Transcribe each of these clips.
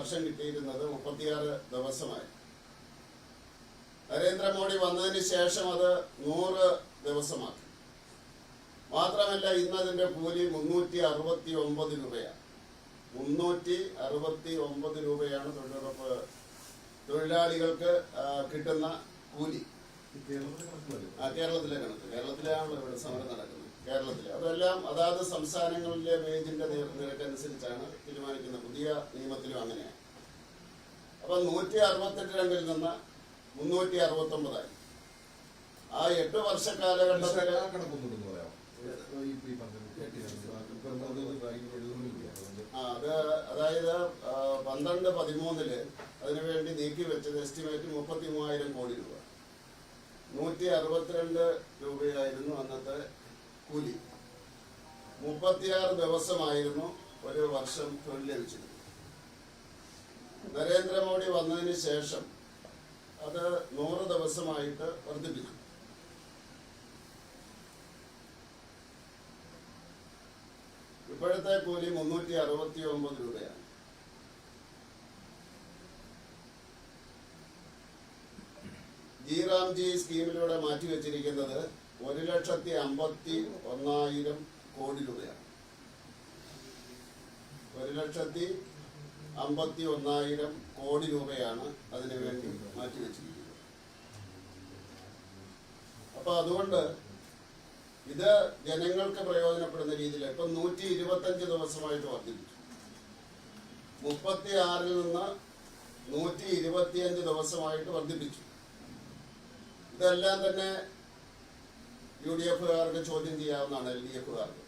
വർഷം കിട്ടിയിരുന്നത് മുപ്പത്തിയാറ് ദിവസമായി. നരേന്ദ്രമോദി വന്നതിന് ശേഷം അത് നൂറ് ദിവസമാക്കി. മാത്രമല്ല ഇന്ന് അതിന്റെ കൂലി മുന്നൂറ്റി അറുപത്തി ഒമ്പത് രൂപയാണ്. മുന്നൂറ്റി അറുപത്തി ഒമ്പത് രൂപയാണ് തൊഴിലുറപ്പ് തൊഴിലാളികൾക്ക് കിട്ടുന്ന കൂലി. കേരളത്തിലെ കണക്ക്. കേരളത്തിലാണല്ലോ ഇവിടെ സമരം നടക്കുന്നത്. കേരളത്തിലെ അതെല്ലാം അതാത് സംസ്ഥാനങ്ങളിലെ വേജിന്റെ നിര- നിരക്കനുസരിച്ചാണ് തീരുമാനിക്കുന്നത് പുതിയ നിയമത്തിലും അങ്ങനെയാണ്. അപ്പൊ നൂറ്റി അറുപത്തെട്ട് രണ്ടിൽ നിന്ന് മുന്നൂറ്റി അറുപത്തി ഒമ്പതായി ആ എട്ട് വർഷ കാലഘട്ടത്തിൽ ആ, അത് അതായത് പന്ത്രണ്ട് പതിമൂന്നിൽ അതിനുവേണ്ടി നീക്കി വെച്ചത് എസ്റ്റിമേറ്റ് മുപ്പത്തി മൂവായിരം കോടി രൂപ. നൂറ്റി അറുപത്തിരണ്ട് രൂപയായിരുന്നു അന്നത്തെ കൂലി. മുപ്പത്തിയാറ് ദിവസമായിരുന്നു ഒരു വർഷം തൊഴിൽ ലഭിച്ചിരുന്നത്. നരേന്ദ്രമോദി വന്നതിന് ശേഷം അത് നൂറ് ദിവസമായിട്ട് വർദ്ധിപ്പിച്ചു ഇപ്പോഴത്തെ കൂലി മുന്നൂറ്റി അറുപത്തി ഒമ്പത് രൂപയാണ് ജിറാംജി സ്കീമിലൂടെ മാറ്റിവെച്ചിരിക്കുന്നത് ഒരു ലക്ഷത്തി അമ്പത്തി ഒന്നായിരം കോടി രൂപയാണ്. ഒരു ലക്ഷത്തി അമ്പത്തി ഒന്നായിരം കോടി രൂപയാണ് അതിനു വേണ്ടി മാറ്റിവെച്ചിരിക്കുന്നത് അപ്പൊ അതുകൊണ്ട് ഇത് ജനങ്ങൾക്ക് പ്രയോജനപ്പെടുന്ന രീതിയിൽ ഇപ്പൊ നൂറ്റി ഇരുപത്തഞ്ച് ദിവസമായിട്ട് വർദ്ധിപ്പിച്ചു. മുപ്പത്തി ആറിൽ നിന്ന് നൂറ്റി ഇരുപത്തിയഞ്ച് ദിവസമായിട്ട് വർദ്ധിപ്പിച്ചു. ഇതെല്ലാം തന്നെ യു ഡി എഫുകാർക്ക് ചോദ്യം ചെയ്യാവുന്നതാണ് എൽ ഡി എഫുകാർക്ക്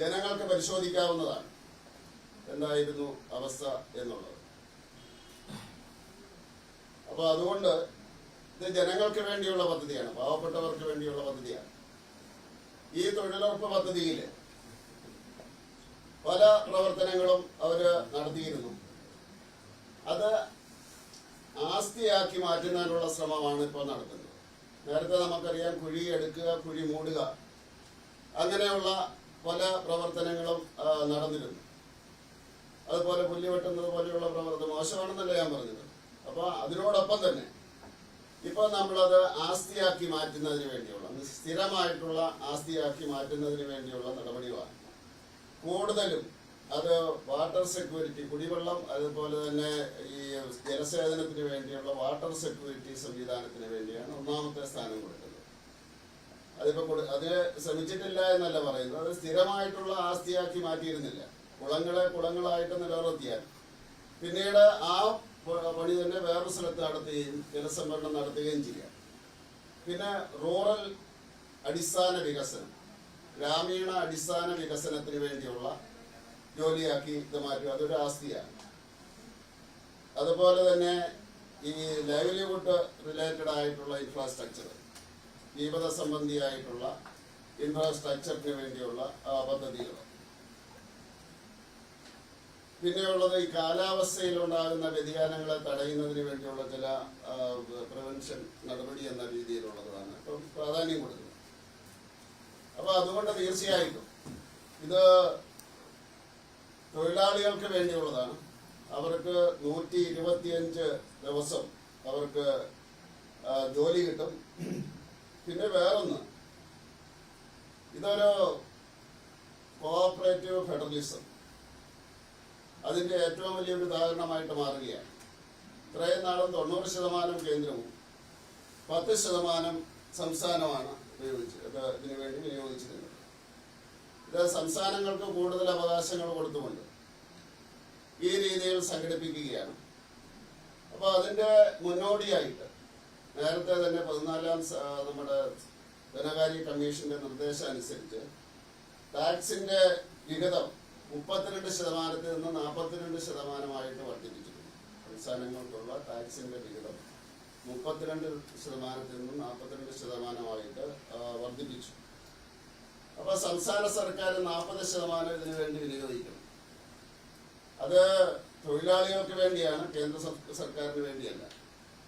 ജനങ്ങൾക്ക് പരിശോധിക്കാവുന്നതാണ് എന്തായിരുന്നു അവസ്ഥ എന്നുള്ളത്. അപ്പൊ അതുകൊണ്ട് ഇത് ജനങ്ങൾക്ക് വേണ്ടിയുള്ള പദ്ധതിയാണ് പാവപ്പെട്ടവർക്ക് വേണ്ടിയുള്ള പദ്ധതിയാണ്. ഈ തൊഴിലുറപ്പ് പദ്ധതിയിൽ പല പ്രവർത്തനങ്ങളും അവർ നടത്തിയിരുന്നു. അത് ആസ്തിയാക്കി മാറ്റുന്നതിനുള്ള ശ്രമമാണ് ഇപ്പോൾ നടത്തുന്നത് നേരത്തെ നമുക്കറിയാം കുഴി എടുക്കുക കുഴി മൂടുക. അങ്ങനെയുള്ള പല പ്രവർത്തനങ്ങളും നടന്നിരുന്നു. അതുപോലെ പുല്ല് വെട്ടുന്നത് പോലെയുള്ള പ്രവർത്തനം മോശമാണെന്നല്ല ഞാൻ പറഞ്ഞത്. അപ്പോൾ അതിനോടൊപ്പം തന്നെ ഇപ്പൊ നമ്മളത് ആസ്തിയാക്കി മാറ്റുന്നതിന് വേണ്ടിയുള്ള സ്ഥിരമായിട്ടുള്ള ആസ്തിയാക്കി മാറ്റുന്നതിന് വേണ്ടിയുള്ള നടപടികളാണ്. കൂടുതലും അത് വാട്ടർ സെക്യൂരിറ്റി കുടിവെള്ളം അതുപോലെ തന്നെ ഈ ജലസേചനത്തിന് വേണ്ടിയുള്ള വാട്ടർ സെക്യൂരിറ്റി സംവിധാനത്തിന് വേണ്ടിയാണ് ഒന്നാമത്തെ സ്ഥാനം കൊടുക്കുന്നത്. അതിപ്പോ അത് ശ്രമിച്ചിട്ടില്ല എന്നല്ല പറയുന്നത്. അത് സ്ഥിരമായിട്ടുള്ള ആസ്തിയാക്കി മാറ്റിയിരുന്നില്ല. കുളങ്ങളെ കുളങ്ങളായിട്ട് നിലനിർത്തിയാൽ. പിന്നീട് ആ പണി തന്നെ വേറൊരു സ്ഥലത്ത് നടത്തുകയും ജലസംഭരണം നടത്തുകയും ചെയ്യാം. പിന്നെ റൂറൽ അടിസ്ഥാന വികസനം. ഗ്രാമീണ അടിസ്ഥാന വികസനത്തിന് വേണ്ടിയുള്ള ജോലിയാക്കി ഇത് മാറ്റുക. അതൊരു ആസ്തിയാണ്. അതുപോലെ തന്നെ ഈ ലൈവ്ലിഹുഡ് റിലേറ്റഡ് ആയിട്ടുള്ള ഇൻഫ്രാസ്ട്രക്ചർ ജീവിത സംബന്ധിയായിട്ടുള്ള ഇൻഫ്രാസ്ട്രക്ചറിന് വേണ്ടിയുള്ള പദ്ധതികൾ. പിന്നെയുള്ളത് ഈ കാലാവസ്ഥയിലുണ്ടാകുന്ന വ്യതിയാനങ്ങളെ തടയുന്നതിന് വേണ്ടിയുള്ള ചില പ്രിവെൻഷൻ നടപടി എന്ന രീതിയിലുള്ളതാണ്. ഇപ്പം പ്രാധാന്യം കൊടുക്കുന്നത്. അപ്പൊ അതുകൊണ്ട് തീർച്ചയായിട്ടും ഇത് തൊഴിലാളികൾക്ക് വേണ്ടിയുള്ളതാണ്. അവർക്ക് നൂറ്റി ഇരുപത്തിയഞ്ച് ദിവസം അവർക്ക് ജോലി കിട്ടും. പിന്നെ വേറൊന്ന് ഇതൊരു കോഓപ്പറേറ്റീവ് ഫെഡറലിസം. അതിന്റെ ഏറ്റവും വലിയൊരു ഉദാഹരണമായിട്ട് മാറുകയാണ്. ഇത്രയും നാളും തൊണ്ണൂറ് ശതമാനം കേന്ദ്രവും പത്ത് ശതമാനം സംസ്ഥാനമാണ് ഉപയോഗിച്ചത് ഇതിനുവേണ്ടി ഇതിനു വേണ്ടി വിനിയോഗിച്ചിരുന്നത്. ഇത് സംസ്ഥാനങ്ങൾക്ക് കൂടുതൽ അവകാശങ്ങൾ കൊടുത്തുകൊണ്ട് ഈ രീതിയിൽ സംഘടിപ്പിക്കുകയാണ്. അപ്പോൾ അതിന്റെ മുന്നോടിയായിട്ട് നേരത്തെ തന്നെ പതിനാലാം നമ്മുടെ ധനകാര്യ കമ്മീഷന്റെ നിർദ്ദേശം അനുസരിച്ച് ടാക്സിന്റെ വിഹിതം മുപ്പത്തിരണ്ട് ശതമാനത്തിൽ നിന്ന് നാൽപ്പത്തിരണ്ട് ശതമാനമായിട്ട് വർദ്ധിപ്പിച്ചിട്ടുണ്ട്. സംസ്ഥാനങ്ങൾക്കുള്ള ടാക്സിന്റെ വിഹിതം മുപ്പത്തിരണ്ട് ശതമാനത്തിൽ നിന്ന് നാൽപ്പത്തിരണ്ട് ശതമാനമായിട്ട് വർദ്ധിപ്പിച്ചു. അപ്പൊ സംസ്ഥാന സർക്കാർ നാൽപ്പത് ശതമാനം ഇതിനു വേണ്ടി വിനിയോഗിക്കണം. അത് തൊഴിലാളികൾക്ക് വേണ്ടിയാണ് കേന്ദ്ര സർ- സർക്കാരിന് വേണ്ടിയല്ല.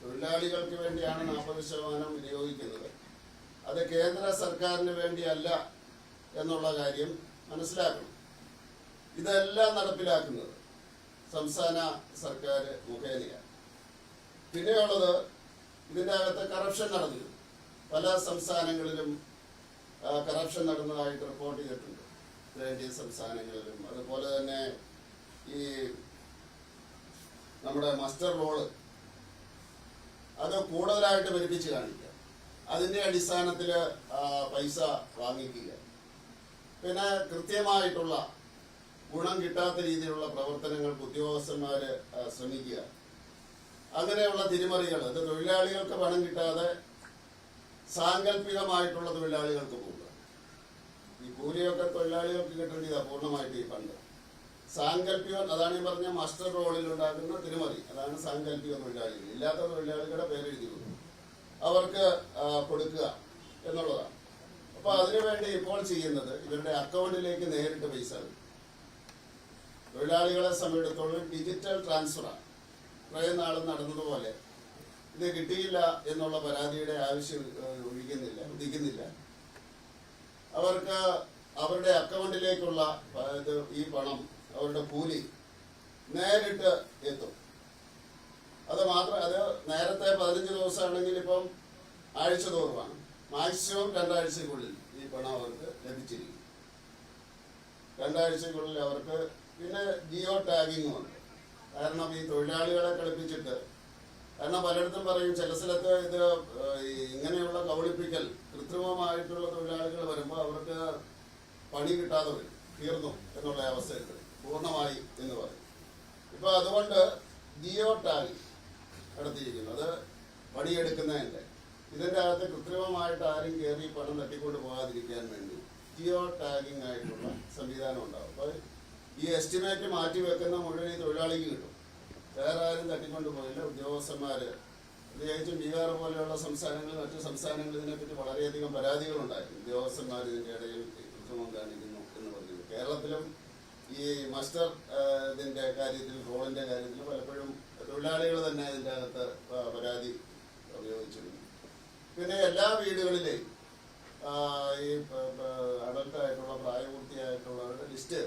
തൊഴിലാളികൾക്ക് വേണ്ടിയാണ് നാൽപ്പത് ശതമാനം വിനിയോഗിക്കുന്നത്. അത് കേന്ദ്ര സർക്കാരിന് വേണ്ടിയല്ല എന്നുള്ള കാര്യം മനസ്സിലാക്കണം. ഇതെല്ലാം നടപ്പിലാക്കുന്നത് സംസ്ഥാന സർക്കാർ മുഖേനയാണ്. പിന്നെയുള്ളത് ഇതിന്റെ അകത്ത് കറപ്ഷൻ നടന്നിരുന്നു. പല സംസ്ഥാനങ്ങളിലും കറപ്ഷൻ നടന്നതായിട്ട് റിപ്പോർട്ട് ചെയ്തിട്ടുണ്ട്. ഉത്തരേന്ത്യൻ സംസ്ഥാനങ്ങളിലും. അതുപോലെ തന്നെ ഈ നമ്മുടെ മസ്റ്റർ റോൾ അത് കൂടുതലായിട്ട് പെരുപ്പിച്ച് കാണിക്കുക. അതിന്റെ അടിസ്ഥാനത്തിൽ പൈസ വാങ്ങിക്കുക. പിന്നെ കൃത്യമായിട്ടുള്ള ഗുണം കിട്ടാത്ത രീതിയിലുള്ള പ്രവർത്തനങ്ങൾക്ക് ഉദ്യോഗസ്ഥന്മാർ ശ്രമിക്കുക. അങ്ങനെയുള്ള തിരിമറികൾ അത് തൊഴിലാളികൾക്ക് പണം കിട്ടാതെ സാങ്കല്പികമായിട്ടുള്ള തൊഴിലാളികൾക്ക് പോകുക. ഈ കൂലിയൊക്കെ തൊഴിലാളികൾക്ക് കിട്ടേണ്ടതാണ് പൂർണമായിട്ട് ഈ ഫണ്ട്. സാങ്കല്പികം അതാണ് ഈ പറഞ്ഞ മാസ്റ്റർ റോളിൽ ഉണ്ടാക്കുന്ന തിരുമതി. അതാണ് സാങ്കല്പിക തൊഴിലാളികൾ ഇല്ലാത്ത തൊഴിലാളികളുടെ പേരെഴുതി കൊടുക്കും. അവർക്ക് കൊടുക്കുക എന്നുള്ളതാണ്. അപ്പൊ അതിനുവേണ്ടി ഇപ്പോൾ ചെയ്യുന്നത് ഇവരുടെ അക്കൗണ്ടിലേക്ക് നേരിട്ട് പൈസ. തൊഴിലാളികളെ സംബന്ധിച്ചിടത്തോളം ഡിജിറ്റൽ ട്രാൻസ്ഫറാണ് കുറേ നാൾ നടന്നതുപോലെ ഇത് കിട്ടിയില്ല എന്നുള്ള പരാതിയുടെ ആവശ്യം ഒഴിക്കുന്നില്ല ഉദിക്കുന്നില്ല അവർക്ക് അവരുടെ അക്കൗണ്ടിലേക്കുള്ള ഈ പണം അവരുടെ കൂലി നേരിട്ട് എത്തും. അത് മാത്രം അത് നേരത്തെ പതിനഞ്ച് ദിവസമാണെങ്കിൽ ഇപ്പം ആഴ്ച തോറുമാണ്. മാക്സിമം രണ്ടാഴ്ചക്കുള്ളിൽ ഈ പണം അവർക്ക് ലഭിച്ചിരിക്കും. രണ്ടാഴ്ചക്കുള്ളിൽ അവർക്ക് പിന്നെ ജിയോ ടാഗിങ്ങും ഉണ്ട്. കാരണം ഈ തൊഴിലാളികളെ കളിപ്പിച്ചിട്ട് കാരണം പലയിടത്തും പറയും ചില സ്ഥലത്ത് ഇത് ഇങ്ങനെയുള്ള കബളിപ്പിക്കൽ കൃത്രിമമായിട്ടുള്ള തൊഴിലാളികൾ വരുമ്പോൾ അവർക്ക് പണി കിട്ടാതെ വരും തീർന്നു എന്നുള്ള അവസ്ഥയിൽ വരും പൂർണമായി എന്ന് പറയും. ഇപ്പൊ അതുകൊണ്ട് ജിയോ ടാഗ് അത് പണിയെടുക്കുന്നതിന്റെ ഇതിന്റെ അകത്ത് കൃത്രിമമായിട്ട് ആരും കയറി പണം തട്ടിക്കൊണ്ട് പോകാതിരിക്കാൻ വേണ്ടി ജിയോ ടാഗിംഗ് ആയിട്ടുള്ള സംവിധാനം ഉണ്ടാവും. അപ്പൊ ഈ എസ്റ്റിമേറ്റ് മാറ്റി വെക്കുന്ന മുഴുവൻ ഈ തൊഴിലാളിക്ക് കിട്ടും. വേറെ ആരും തട്ടിക്കൊണ്ട് പോയില്ല ഉദ്യോഗസ്ഥന്മാര് പ്രത്യേകിച്ചും ബീഹാർ പോലെയുള്ള സംസ്ഥാനങ്ങളിൽ മറ്റു സംസ്ഥാനങ്ങളിൽ ഇതിനെപ്പറ്റി വളരെയധികം പരാതികളുണ്ടായിരുന്നു ഉദ്യോഗസ്ഥന്മാർ ഇതിന്റെ ഇടയിൽ കൃത്രിമം കാണിക്കുന്നു എന്ന് പറഞ്ഞു. കേരളത്തിലും ഈ മസ്റ്റർ ഇതിന്റെ കാര്യത്തിൽ റോളിന്റെ കാര്യത്തിൽ പലപ്പോഴും തൊഴിലാളികൾ തന്നെ ഇതിന്റെ അകത്ത് പരാതി ഉപയോഗിച്ചിരുന്നു. പിന്നെ എല്ലാ വീടുകളിലെയും ഈ അഡൽട്ട് ആയിട്ടുള്ള പ്രായപൂർത്തിയായിട്ടുള്ളവരുടെ ലിസ്റ്റ്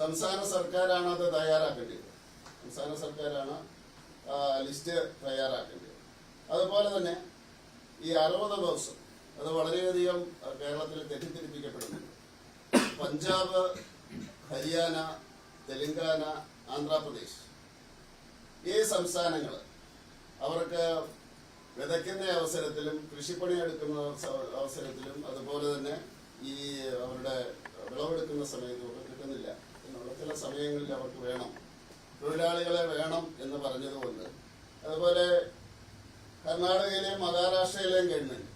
സംസ്ഥാന സർക്കാരാണ് അത് തയ്യാറാക്കേണ്ടത്. സംസ്ഥാന സർക്കാരാണ് ലിസ്റ്റ് തയ്യാറാക്കേണ്ടത്. അതുപോലെ തന്നെ ഈ അറുപത് ദിവസം അത് വളരെയധികം കേരളത്തിൽ തെറ്റിദ്ധരിപ്പിക്കപ്പെടുന്നുണ്ട്. പഞ്ചാബ് ഹരിയാന തെലങ്കാന ആന്ധ്രാപ്രദേശ്. ഈ സംസ്ഥാനങ്ങൾ അവർക്ക് വിതയ്ക്കുന്ന അവസരത്തിലും കൃഷിപ്പണി എടുക്കുന്ന അവസരത്തിലും അതുപോലെ തന്നെ ഈ അവരുടെ വിളവെടുക്കുന്ന സമയത്ത് ഒക്കെ കിട്ടുന്നില്ല. എന്നുള്ള ചില സമയങ്ങളിൽ അവർക്ക് വേണം. തൊഴിലാളികളെ വേണം എന്ന് പറഞ്ഞതുകൊണ്ട്. അതുപോലെ കർണാടകയിലെയും മഹാരാഷ്ട്രയിലെയും ഗവൺമെന്റ്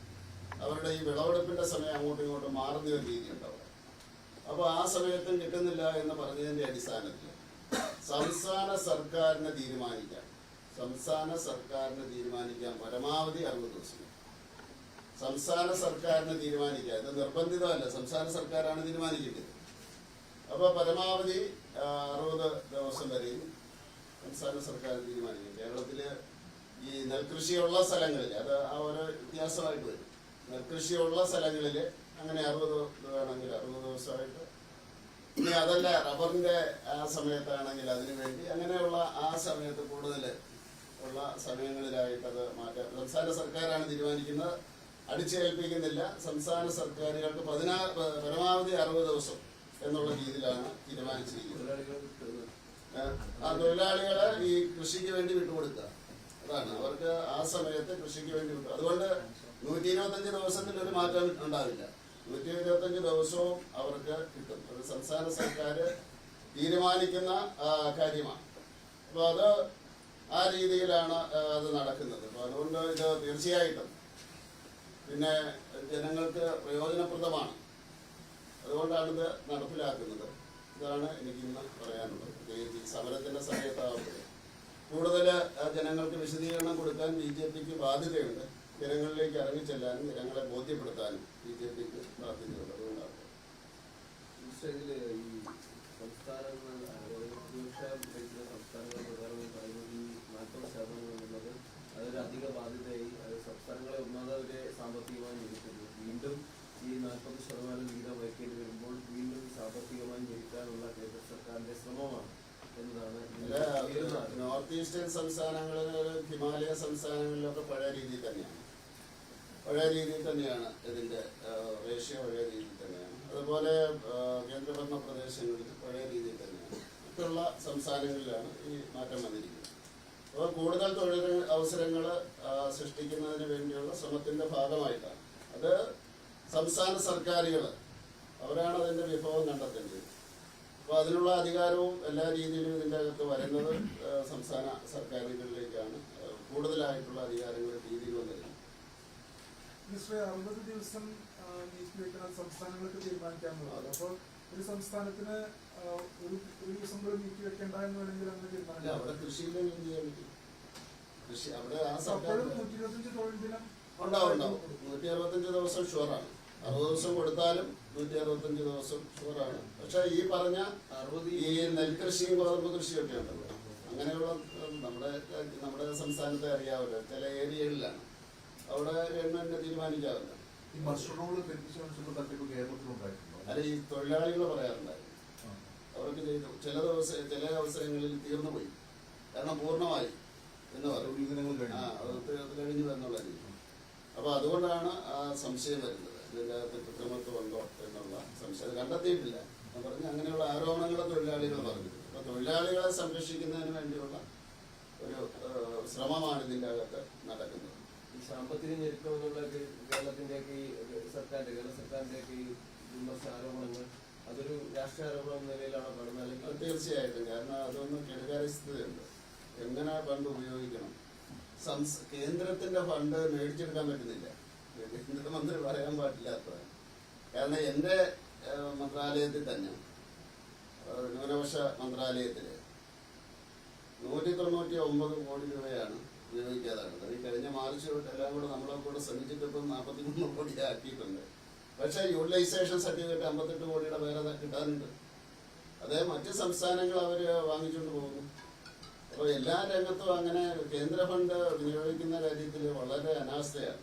അവരുടെ ഈ വിളവെടുപ്പിന്റെ സമയം അങ്ങോട്ടും ഇങ്ങോട്ടും മാറുന്ന ഒരു രീതി അവിടെ അപ്പോൾ ആ സമയത്തും കിട്ടുന്നില്ല എന്ന് പറഞ്ഞതിന്റെ അടിസ്ഥാനത്തിൽ സംസ്ഥാന സർക്കാരിനെ തീരുമാനിക്കാം. സംസ്ഥാന സർക്കാരിന് തീരുമാനിക്കാം പരമാവധി അറുപത് ദിവസം സംസ്ഥാന സർക്കാരിന് തീരുമാനിക്കാം. ഇത് നിർബന്ധിതമല്ല. സംസ്ഥാന സർക്കാരാണ് തീരുമാനിക്കേണ്ടത്. അപ്പോൾ പരമാവധി അറുപത് ദിവസം വരെയും സംസ്ഥാന സർക്കാർ തീരുമാനിക്കും. കേരളത്തിൽ ഈ നെൽകൃഷിയുള്ള സ്ഥലങ്ങളിൽ അത് ആ ഒരു വ്യത്യാസമായിട്ട് വരും. നെൽകൃഷിയുള്ള സ്ഥലങ്ങളിൽ അങ്ങനെ അറുപത് വേണമെങ്കിൽ അറുപത് ദിവസമായിട്ട്. ഇനി അതല്ല റബ്ബറിന്റെ ആ സമയത്താണെങ്കിൽ അതിനു വേണ്ടി അങ്ങനെയുള്ള ആ സമയത്ത് കൂടുതൽ ഉള്ള സമയങ്ങളിലായിട്ട് അത് മാറ്റാം. സംസ്ഥാന സർക്കാരാണ് തീരുമാനിക്കുന്നത്. അടിച്ചേൽപ്പിക്കുന്നില്ല. സംസ്ഥാന സർക്കാരുകൾക്ക് പതിനാറ് പരമാവധി അറുപത് ദിവസം എന്നുള്ള രീതിയിലാണ് തീരുമാനിച്ചിരിക്കുന്നത്. തൊഴിലാളികളെ ഈ കൃഷിക്ക് വേണ്ടി വിട്ടുകൊടുക്കുക. അതാണ്. അവർക്ക് ആ സമയത്ത് കൃഷിക്ക് വേണ്ടി വിട്ടു. അതുകൊണ്ട് നൂറ്റി ഇരുപത്തഞ്ച് ദിവസത്തിൽ ഒരു മാറ്റം ഉണ്ടാവില്ല. നൂറ്റി ഇരുപത്തഞ്ച് ദിവസവും അവർക്ക് കിട്ടും. അത് സംസ്ഥാന സർക്കാർ തീരുമാനിക്കുന്ന കാര്യമാണ്. അപ്പോൾ അത് ആ രീതിയിലാണ് അത് നടക്കുന്നത്. അപ്പോൾ അതുകൊണ്ട് ഇത് തീർച്ചയായിട്ടും പിന്നെ ജനങ്ങൾക്ക് പ്രയോജനപ്രദമാണ്. അതുകൊണ്ടാണ് ഇത് നടപ്പിലാക്കുന്നത്. ഇതാണ് എനിക്കിന്ന് പറയാനുള്ളത്. പ്രത്യേകിച്ച് ഈ സമരത്തിന്റെ സമയത്താവുമ്പോൾ കൂടുതൽ ജനങ്ങൾക്ക് വിശദീകരണം കൊടുക്കാൻ ബി ജെ പിക്ക് ബാധ്യതയുണ്ട്. ജനങ്ങളിലേക്ക് ഇറങ്ങിച്ചെല്ലാനും ജനങ്ങളെ ബോധ്യപ്പെടുത്താനും ബി ജെ പിക്ക് അതുകൊണ്ടാണ്. ഈ സംസ്ഥാനങ്ങൾ ഭൂരിപക്ഷം ഭരിക്കുന്ന സംസ്ഥാനങ്ങൾ പ്രധാനമായും പറയുന്നത് ഈ നാൽപ്പത് ശതമാനം എന്നുള്ളത് അതൊരു അധിക ബാധ്യതയായി അത് സംസ്ഥാനങ്ങളെ ഒന്നാമത് അവരെ സാമ്പത്തികമായി ഞെരുക്കുന്നു വീണ്ടും ഈ നാൽപ്പത് ശതമാനം വിഹിതം വയ്ക്കേണ്ടി വരുമ്പോൾ വീണ്ടും സാമ്പത്തികമായി ഞെരുക്കാനുള്ള കേന്ദ്ര സർക്കാരിന്റെ ശ്രമമാണ് നോർത്ത് ഈസ്റ്റേൺ സംസ്ഥാനങ്ങളിൽ ഹിമാലയ സംസ്ഥാനങ്ങളിലൊക്കെ പഴയ രീതിയിൽ തന്നെയാണ് പഴയ രീതിയിൽ തന്നെയാണ് ഇതിന്റെ റേഷ്യോ പഴയ രീതിയിൽ തന്നെയാണ്. അതുപോലെ കേന്ദ്രഭരണ പ്രദേശങ്ങളിൽ പഴയ രീതിയിൽ തന്നെയാണ്. മറ്റുള്ള സംസ്ഥാനങ്ങളിലാണ് ഈ മാറ്റം വന്നിരിക്കുന്നത്. അപ്പോൾ കൂടുതൽ തൊഴിൽ അവസരങ്ങൾ സൃഷ്ടിക്കുന്നതിന് വേണ്ടിയുള്ള ശ്രമത്തിന്റെ ഭാഗമായിട്ടാണ്. അത് സംസ്ഥാന സർക്കാരുകൾ അവരാണ് അതിന്റെ വിഭവം കണ്ടെത്തേണ്ടത്. അപ്പോൾ അതിനുള്ള അധികാരവും എല്ലാ രീതിയിലും ഇതിന്റെ അകത്ത് വരുന്നത് സംസ്ഥാന സർക്കാരുകളിലേക്കാണ്. കൂടുതലായിട്ടുള്ള അധികാരങ്ങൾ രീതിയിൽ വന്നിരുന്നത് മിസ്റ്റർ അറുപത് ദിവസം നീക്കി നീക്കിവെക്കുന്ന സംസ്ഥാനങ്ങൾക്ക് തീരുമാനിക്കാമെന്നുള്ളത് അപ്പോൾ ഒരു സംസ്ഥാനത്തിന് ഒരു ഒരു ദിവസം കൂടെ നീക്കി വെക്കേണ്ട എന്ന് വേണമെങ്കിൽ അങ്ങനെ അല്ല തീരുമാനിക്കാം അവിടെ കൃഷിയിലെ എന്ത് കൃഷി അവിടെ ആ അപ്പോഴും നൂറ്റി ഇരുപത്തഞ്ച് തൊഴിൽ ദിനം ഉണ്ടാവും ഉണ്ടാവും. നൂറ്റി അറുപത്തഞ്ച് ദിവസം ഷുവറാണ്. അറുപത് ദിവസം കൊടുത്താലും നൂറ്റി അറുപത്തഞ്ച് ദിവസം ഷുവറാണ്. പക്ഷെ ഈ പറഞ്ഞ അറുപത് ഈ നെൽകൃഷിയും ഗോതമ്പ് കൃഷിയും ഒക്കെ ഉണ്ടല്ലോ. അങ്ങനെയുള്ള നമ്മുടെ നമ്മുടെ സംസ്ഥാനത്തെ അറിയാമല്ലോ ചില ഏരിയകളിലാണ്. അവിടെ ഗവൺമെന്റിനെ തീരുമാനിക്കാറുണ്ട്. ഈ മഷ്റൂമുകൾ പെരുപ്പിച്ചുള്ള തട്ടിപ്പ് കേരളത്തിലുണ്ടായിട്ടുണ്ടോ? അല്ല ഈ തൊഴിലാളികൾ പറയാറുണ്ടായിരുന്നു. അവർക്ക് ചെയ്തു. ചില ദിവസം ചില അവസരങ്ങളിൽ തീർന്നു പോയി. കാരണം പൂർണമായി. എന്ന് പറയും ആ അത് കഴിഞ്ഞു എന്നുള്ള രീതി. അപ്പൊ അതുകൊണ്ടാണ് ആ സംശയം വരുന്നത്. ഇതിന്റെ അകത്ത് കൃത്രിമത്വമുണ്ടോ എന്നുള്ള സംശയം. അത് കണ്ടെത്തിയിട്ടില്ല. ഞാൻ പറഞ്ഞു അങ്ങനെയുള്ള ആരോപണങ്ങൾ തൊഴിലാളികൾ പറഞ്ഞു. അപ്പൊ തൊഴിലാളികളെ സംരക്ഷിക്കുന്നതിന് വേണ്ടിയുള്ള ഒരു ശ്രമമാണ് ഇതിന്റെ അകത്ത് നടക്കുന്നത്. സാമ്പത്തിക ഞെരുക്കം എന്നുള്ള കേരളത്തിന്റെ ഈ സർക്കാരിന്റെ കേരള സർക്കാരിന്റെ ഈ വിമർശ ആരോപണങ്ങൾ അതൊരു രാഷ്ട്രീയ ആരോപണം എന്ന നിലയിലാണോ കാണുന്നത്? അല്ലെങ്കിൽ തീർച്ചയായിട്ടും. കാരണം അതൊന്ന് കെടുകാര്യസ്ഥതയുണ്ട് എങ്ങനെ ഫണ്ട് ഉപയോഗിക്കണം? സംസ് കേന്ദ്രത്തിന്റെ ഫണ്ട് മേടിച്ചെടുക്കാൻ പറ്റുന്നില്ല. കേന്ദ്രമന്ത്രി പറയാൻ പാടില്ലാത്തതാണ് കാരണം എന്റെ മന്ത്രാലയത്തിൽ തന്നെ ന്യൂനപക്ഷ മന്ത്രാലയത്തിൽ നൂറ്റി തൊണ്ണൂറ്റി ഒമ്പത് കോടി രൂപയാണ് ഉപയോഗിക്കാതാകുന്നത് ഈ കഴിഞ്ഞ മാർച്ച് തൊട്ട് എല്ലാം കൂടെ നമ്മളെ കൂടെ ശ്രമിച്ചിട്ട് ഇപ്പം നാൽപ്പത്തി മൂന്ന് കോടി ആക്കിയിട്ടുണ്ട്. പക്ഷേ യൂട്ടിലൈസേഷൻ സർട്ടിഫിക്കറ്റ് അമ്പത്തെട്ട് കോടിയുടെ വേറെ കിട്ടാനുണ്ട്. അതേ മറ്റ് സംസ്ഥാനങ്ങൾ അവർ വാങ്ങിച്ചുകൊണ്ട് പോകുന്നു. അപ്പോൾ എല്ലാ രംഗത്തും അങ്ങനെ കേന്ദ്ര ഫണ്ട് വിനിയോഗിക്കുന്ന കാര്യത്തിൽ വളരെ അനാസ്ഥയാണ്.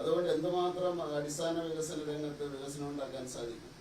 അതുകൊണ്ട് എന്തുമാത്രം അടിസ്ഥാന വികസന രംഗത്ത് വികസനം ഉണ്ടാക്കാൻ സാധിക്കും?